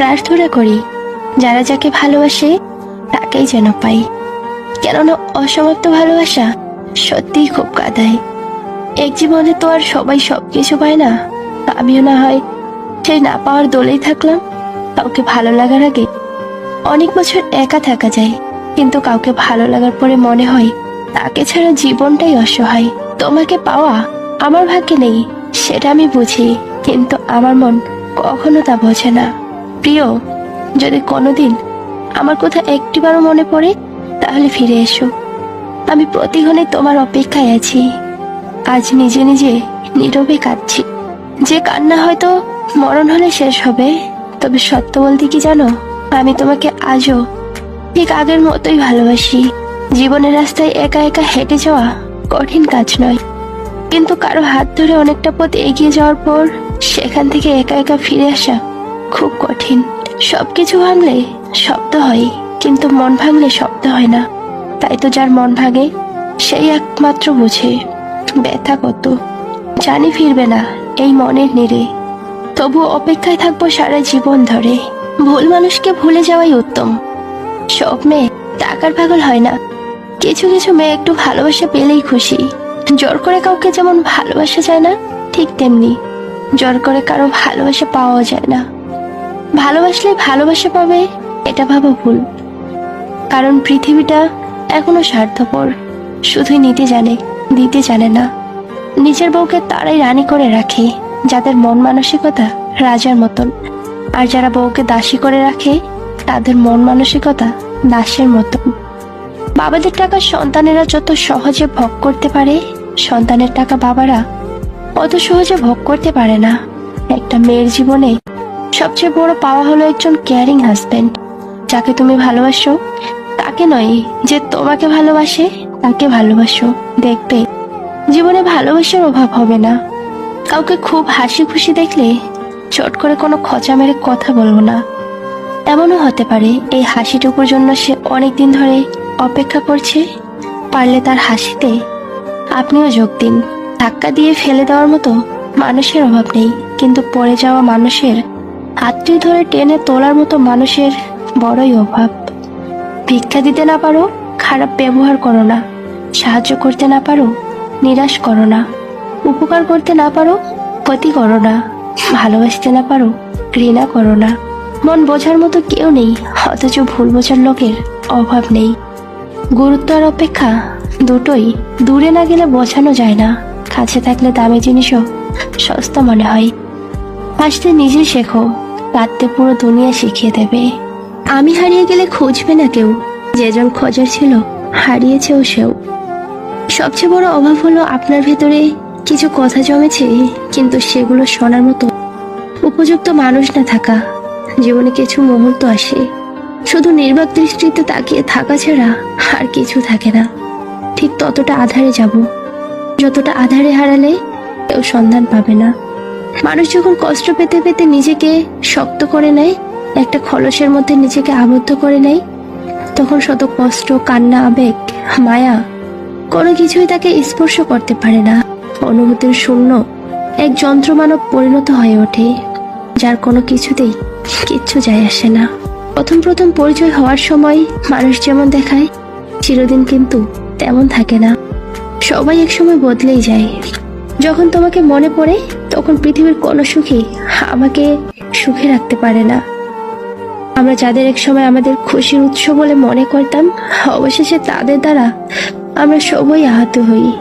প্রার্থনা করি, যারা যাকে ভালোবাসে তাকেই যেন পাই। কেননা অসমাপ্ত ভালোবাসা সত্যিই খুব কাদায়। এক জীবনে তো আর সবাই সব কিছু পায় না। আমিও না হয় সেই না পাওয়ার দোলেই থাকলাম। কাউকে ভালো লাগার আগে অনেক বছর একা থাকা যায়, কিন্তু কাউকে ভালো লাগার পরে মনে হয় তাকে ছাড়া জীবনটাই অসহায়। তোমাকে পাওয়া আমার ভাগ্যে নেই, সেটা আমি বুঝি, কিন্তু আমার মন কখনো তা বোঝে না। প্রিয়, যদি কোনোদিন আমার কথা একটিবারও মনে পড়ে, তাহলে ফিরে এসো। আমি প্রতিক্ষণে তোমার অপেক্ষায় আছি। আজ নিজে নিজে নীরবে কাঁদছি। যে কান্না হয়তো মরণ হলে শেষ হবে, তবে সত্য বলতে কি জানো? আমি তোমাকে আজও ঠিক আগের মতোই ভালোবাসি। জীবনের রাস্তায় একা একা হেঁটে যাওয়া কঠিন কাজ নয়। কিন্তু কারও হাত ধরে অনেকটা পথ এগিয়ে যাওয়ার পর, সেখান থেকে একা একা ফিরে আসা খুব কঠিন। সবকিছু ভাঙলে শব্দ হয়, কিন্তু মন ভাঙলে শব্দ হয় না। তাই তো যার মন ভাঙে, সেই একমাত্র বুঝে ব্যথা কত। জানি ফিরবে না এই মনের নিরে তবু অপেক্ষায় থাকব সারা জীবন ধরে। ভুল মানুষকে ভুলে যাওয়াই উত্তম। সব মেয়ে টাকার পাগল হয় না। কিছু কিছু মেয়ে একটু ভালোবাসা পেলেই খুশি। জোর করে কাউকে যেমন ভালোবাসা যায় না, ঠিক তেমনি জোর করে কারও ভালোবাসা পাওয়া যায় না। ভালোবাসলে ভালোবাসা পাবে, এটা ভাবা ভুল। কারণ পৃথিবীটা এখনও স্বার্থপর, শুধুই নিতে জানে, দিতে জানে না। নিজের বউকে তারাই রানী করে রাখে, যাদের মন মানসিকতা রাজার মতন। আর যারা বউকে দাসী করে রাখে, তাদের মন মানসিকতা দাসের মতন। বাবাদের টাকা সন্তানেরা যত সহজে ভোগ করতে পারে, সন্তানের টাকা বাবারা অত সহজে ভোগ করতে পারে না। একটা মেয়ের জীবনে সবচেয়ে বড় পাওয়া হলো একজন কেয়ারিং হাজবেন্ড যাকে তুমি ভালোবাসো, তাকে নয়, যে তোমাকে ভালোবাসে, তাকে ভালোবাসো। দেখবে, জীবনে ভালোবাসার অভাব হবে না। কাউকে খুব হাসি খুশি দেখলে চট করে কোনো খচা মেরে কথা বলব না। এমনও হতে পারে, এই হাসিটুকুর জন্য সে অনেক দিন ধরে অপেক্ষা করছে। পারলে তার হাসিতে আপনিও যোগ দিন। ধাক্কা দিয়ে ফেলে দেওয়ার মতো মানুষের অভাব নেই, কিন্তু পড়ে যাওয়া মানুষের হাতটি ধরে টেনে তোলার মতো মানুষের বড়ই অভাব। ভিক্ষা দিতে না পারো, খারাপ ব্যবহার করো না। সাহায্য করতে না পারো, নিরাশ করো না। উপকার করতে না পারো, ক্ষতি করো না। ভালোবাসতে না পারো, ঘৃণা করো না। মন বোঝার মতো কেউ নেই, অথচ ভুল বোঝার লোকের অভাব নেই। গুরুত্ব আর অপেক্ষা দুটোই দূরে না গেলে বোঝানো যায় না। কাছে থাকলে দামি জিনিসও সস্তা মনে হয়। আসতে নিজে শেখো। কাঁদতে পুরো দুনিয়া শিখিয়ে দেবে। আমি হারিয়ে গেলে খুঁজবে না কেউ। যেজন খোঁজার ছিল হারিয়েছেও সেও। সবচেয়ে বড় অভাব হলো আপনার ভেতরে কিছু কথা জমেছে, কিন্তু সেগুলো শোনার মতো উপযুক্ত মানুষ না থাকা। জীবনে কিছু মুহূর্ত আসে। শুধু নির্বাক দৃষ্টিতে তাকিয়ে থাকা ছাড়া আর কিছু থাকে না। ঠিক ততটা আধারে যাব। যতটা আধারে হারালে কেউ সন্ধান পাবে না। মানুষ যখন কষ্ট পেতে পেতে নিজেকে শক্ত করে নেয়, একটা খলসের মধ্যে নিজেকে আবদ্ধ করে নেয়, তখন শত কষ্ট, কান্না, আবেগ, মায়া কোনো কিছুই তাকে স্পর্শ করতে পারে না। অনুভূতির শূন্য এক যন্ত্রমানব পরিণত হয়ে ওঠে, যার কোনো কিছুতেই কিচ্ছু যায় আসে না। প্রথম প্রথম পরিচয় হওয়ার সময় মানুষ যেমন দেখায়, চিরদিন কিন্তু তেমন থাকে না। সবাই একসময় বদলেই যায়। যখন তোমাকে মনে পড়ে, তখন পৃথিবীর কোনো সুখী আমাকে সুখে রাখতে পারে না। আমরা যাদের এক সময় আমাদের খুশির উৎস বলে মনে করতাম, অবশেষে তাদের দ্বারা আমরা সবই আহত হই।